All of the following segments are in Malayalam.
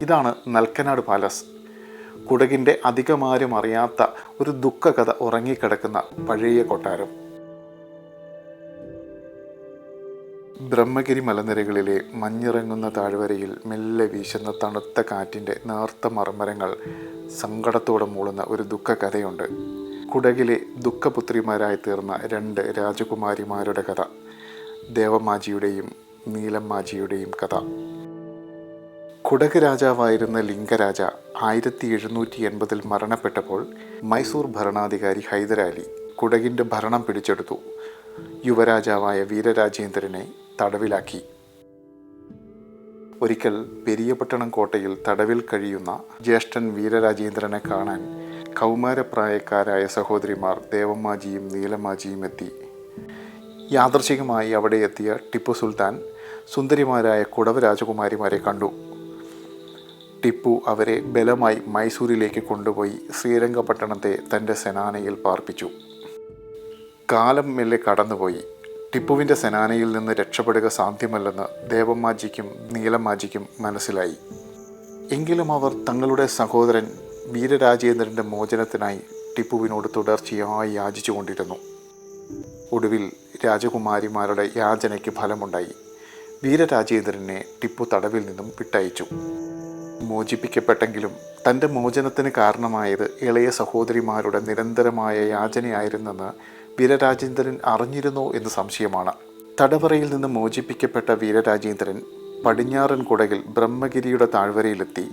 ഇതാണ് നൽക്കനാട് പാലസ്. കുടകിന്റെ അധികമാരും അറിയാത്ത ഒരു ദുഃഖകഥ ഉറങ്ങിക്കിടക്കുന്ന പഴയ കൊട്ടാരം. ബ്രഹ്മഗിരി മലനിരകളിലെ മഞ്ഞിറങ്ങുന്ന താഴ്വരയിൽ മെല്ലെ വീശുന്ന തണുത്ത കാറ്റിന്റെ നേർത്ത മർമരങ്ങൾ സങ്കടത്തോടെ മൂളുന്ന ഒരു ദുഃഖകഥയുണ്ട്. കുടകിലെ ദുഃഖപുത്രിമാരായി തീർന്ന രണ്ട് രാജകുമാരിമാരുടെ കഥ. ദേവമാജിയുടെയും നീലമ്മാജിയുടെയും കഥ. കുടക് രാജാവായിരുന്ന ലിംഗരാജ ആയിരത്തി എഴുന്നൂറ്റി എൺപതിൽ മരണപ്പെട്ടപ്പോൾ മൈസൂർ ഭരണാധികാരി ഹൈദരാലി കുടകിന്റെ ഭരണം പിടിച്ചെടുത്തു. യുവരാജാവായ വീരരാജേന്ദ്രനെ തടവിലാക്കി. ഒരിക്കൽ പെരിയപട്ടണം കോട്ടയിൽ തടവിൽ കഴിയുന്ന ജ്യേഷ്ഠൻ വീരരാജേന്ദ്രനെ കാണാൻ കൗമാരപ്രായക്കാരായ സഹോദരിമാർ ദേവമ്മാജിയും നീലമ്മാജിയും എത്തി. യാദർശികമായി അവിടെ എത്തിയ ടിപ്പു സുൽത്താൻ സുന്ദരിമാരായ കുടവ് രാജകുമാരിമാരെ കണ്ടു. ടിപ്പു അവരെ ബലമായി മൈസൂരിലേക്ക് കൊണ്ടുപോയി ശ്രീരംഗപട്ടണത്തെ തന്റെ സെനാനയിൽ പാർപ്പിച്ചു. കാലം മെല്ലെ കടന്നുപോയി. ടിപ്പുവിന്റെ സെനാനയിൽ നിന്ന് രക്ഷപ്പെടുക സാധ്യമല്ലെന്ന് ദേവമ്മാജിക്കും നീലമ്മാജിക്കും മനസ്സിലായി. എങ്കിലും അവർ തങ്ങളുടെ സഹോദരൻ വീരരാജേന്ദ്രന്റെ മോചനത്തിനായി ടിപ്പുവിനോട് തുടർച്ചയായി യാചിച്ചുകൊണ്ടിരുന്നു ഒടുവിൽ രാജകുമാരിമാരുടെ യാചനയ്ക്ക് ഫലമുണ്ടായി. വീരരാജേന്ദ്രനെ ടിപ്പു തടവിൽ നിന്നും വിട്ടയച്ചു. മോചിപ്പിക്കപ്പെട്ടെങ്കിലും തന്റെ മോചനത്തിന് കാരണമായത് ഇളയ സഹോദരിമാരുടെ നിരന്തരമായ യാചനയായിരുന്നെന്ന് വീരരാജേന്ദ്രൻ അറിഞ്ഞിരുന്നോ എന്ന് സംശയമാണ്. തടവറയിൽ നിന്ന് മോചിപ്പിക്കപ്പെട്ട വീരരാജേന്ദ്രൻ പടിഞ്ഞാറൻ കുടകിൽ ബ്രഹ്മഗിരിയുടെ താഴ്വരയിലെത്തി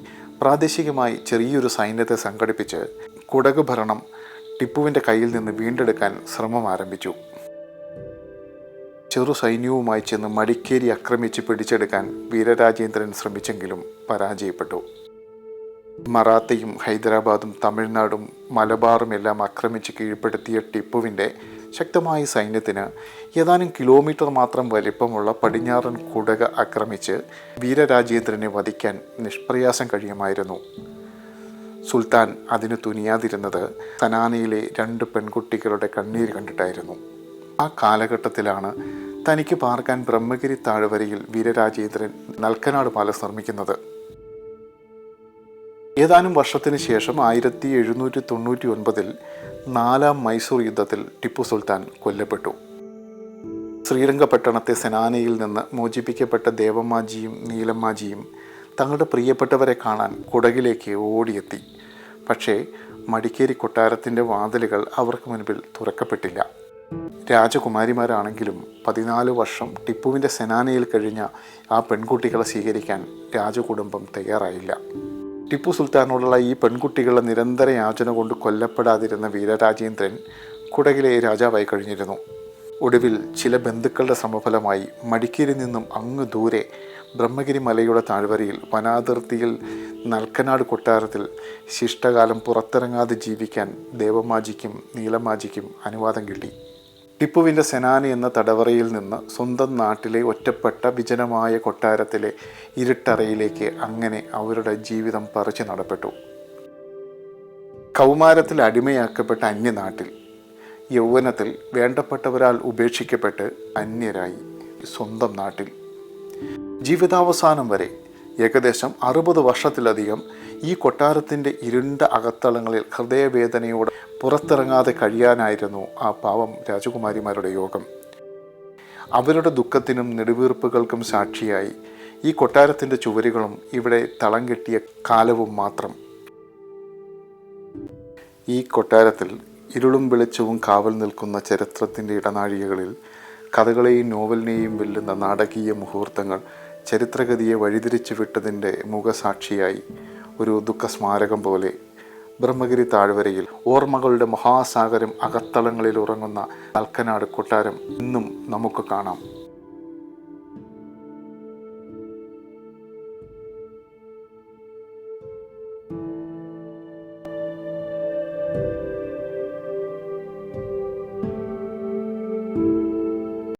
പ്രാദേശികമായി ചെറിയൊരു സൈന്യത്തെ സംഘടിപ്പിച്ച് കുടക് ഭരണം ടിപ്പുവിന്റെ കയ്യിൽ നിന്ന് വീണ്ടെടുക്കാൻ ശ്രമം ആരംഭിച്ചു. ചെറു സൈന്യവുമായി ചെന്ന് മടിക്കേരി ആക്രമിച്ച് പിടിച്ചെടുക്കാൻ വീരരാജേന്ദ്രൻ ശ്രമിച്ചെങ്കിലും പരാജയപ്പെട്ടു. മറാത്തയും ഹൈദരാബാദും തമിഴ്നാടും മലബാറും എല്ലാം ആക്രമിച്ച് കീഴ്പ്പെടുത്തിയ ടിപ്പുവിന്റെ ശക്തമായ സൈന്യത്തിന് ഏതാനും കിലോമീറ്റർ മാത്രം വലിപ്പമുള്ള പടിഞ്ഞാറൻ കുടക ആക്രമിച്ച് വീരരാജേന്ദ്രനെ വധിക്കാൻ നിഷ്പ്രയാസം കഴിയുമായിരുന്നു. സുൽത്താൻ അതിന് തുനിയാതിരുന്നത് സനാനയിലെ രണ്ട് പെൺകുട്ടികളുടെ കണ്ണീർ കണ്ടിട്ടായിരുന്നു. ആ കാലഘട്ടത്തിലാണ് തനിക്ക് പാർക്കാൻ ബ്രഹ്മഗിരി താഴ്വരയിൽ വീരരാജേന്ദ്രൻ നൽക്കനാട് പാലസ് നിർമ്മിക്കുന്നത്. ഏതാനും വർഷത്തിന് ശേഷം ആയിരത്തി എഴുന്നൂറ്റി തൊണ്ണൂറ്റി ഒൻപതിൽ നാലാം മൈസൂർ യുദ്ധത്തിൽ ടിപ്പു സുൽത്താൻ കൊല്ലപ്പെട്ടു. ശ്രീരംഗപട്ടണത്തെ സെനാനയിൽ നിന്ന് മോചിപ്പിക്കപ്പെട്ട ദേവമ്മാജിയും നീലമ്മാജിയും തങ്ങളുടെ പ്രിയപ്പെട്ടവരെ കാണാൻ കുടകിലേക്ക് ഓടിയെത്തി. പക്ഷേ മടിക്കേരി കൊട്ടാരത്തിന്റെ വാതിലുകൾ അവർക്ക് മുൻപിൽ തുറക്കപ്പെട്ടില്ല. രാജകുമാരിമാരാണെങ്കിലും പതിനാല് വർഷം ടിപ്പുവിന്റെ സെനാനയിൽ കഴിഞ്ഞ ആ പെൺകുട്ടികളെ സ്വീകരിക്കാൻ രാജകുടുംബം തയ്യാറായില്ല. ടിപ്പു സുൽത്താനോടുള്ള ഈ പെൺകുട്ടികളുടെ നിരന്തര യാചന കൊണ്ട് കൊല്ലപ്പെടാതിരുന്ന വീരരാജേന്ദ്രൻ കുടകിലെ രാജാവായി കഴിഞ്ഞിരുന്നു. ഒടുവിൽ ചില ബന്ധുക്കളുടെ സമഫലമായി മടിക്കേരി നിന്നും അങ്ങ് ദൂരെ ബ്രഹ്മഗിരി മലയുടെ താഴ്വരയിൽ വനാതിർത്തിയിൽ നൽക്കനാട് കൊട്ടാരത്തിൽ ശിഷ്ടകാലം പുറത്തിറങ്ങാതെ ജീവിക്കാൻ ദേവമാജിക്കും നീലമാജിക്കും അനുവാദം കിട്ടി. ടിപ്പുവിന്റെ സെനാനി എന്ന തടവറയിൽ നിന്ന് സ്വന്തം നാട്ടിലെ ഒറ്റപ്പെട്ട വിജനമായ കൊട്ടാരത്തിലെ ഇരുട്ടറയിലേക്ക് അങ്ങനെ അവരുടെ ജീവിതം പറിച്ചു നടപ്പെട്ടു. കൗമാരത്തിൽ അടിമയാക്കപ്പെട്ട അന്യനാട്ടിൽ യൗവനത്തിൽ വേണ്ടപ്പെട്ടവരാൽ ഉപേക്ഷിക്കപ്പെട്ട് അന്യരായി സ്വന്തം നാട്ടിൽ. ജീവിതാവസാനം വരെ ഏകദേശം അറുപത് വർഷത്തിലധികം ഈ കൊട്ടാരത്തിന്റെ ഇരുണ്ട അകത്തളങ്ങളിൽ ഹൃദയവേദനയോടെ പുറത്തിറങ്ങാതെ കഴിയാനായിരുന്നു ആ പാവം രാജകുമാരിമാരുടെ യോഗം. അവരുടെ ദുഃഖത്തിനും നെടുവീർപ്പുകൾക്കും സാക്ഷിയായി ഈ കൊട്ടാരത്തിന്റെ ചുവരുകളും ഇവിടെ തളം കെട്ടിയ കാലവും മാത്രം. ഈ കൊട്ടാരത്തിൽ ഇരുളും വെളിച്ചവും കാവൽ നിൽക്കുന്ന ചരിത്രത്തിന്റെ ഇടനാഴികകളിൽ കഥകളെയും നോവലിനെയും വെല്ലുന്ന നാടകീയ മുഹൂർത്തങ്ങൾ ചരിത്രഗതിയെ വഴിതിരിച്ചു വിട്ടതിന്റെ മുഖസാക്ഷിയായി ഒരു ദുഃഖസ്മാരകം പോലെ ബ്രഹ്മഗിരി താഴ്വരയിൽ ഓർമ്മകളുടെ മഹാസാഗരം അകത്തളങ്ങളിൽ ഉറങ്ങുന്ന അൽക്കനാട് കൊട്ടാരം ഇന്നും നമുക്ക് കാണാം.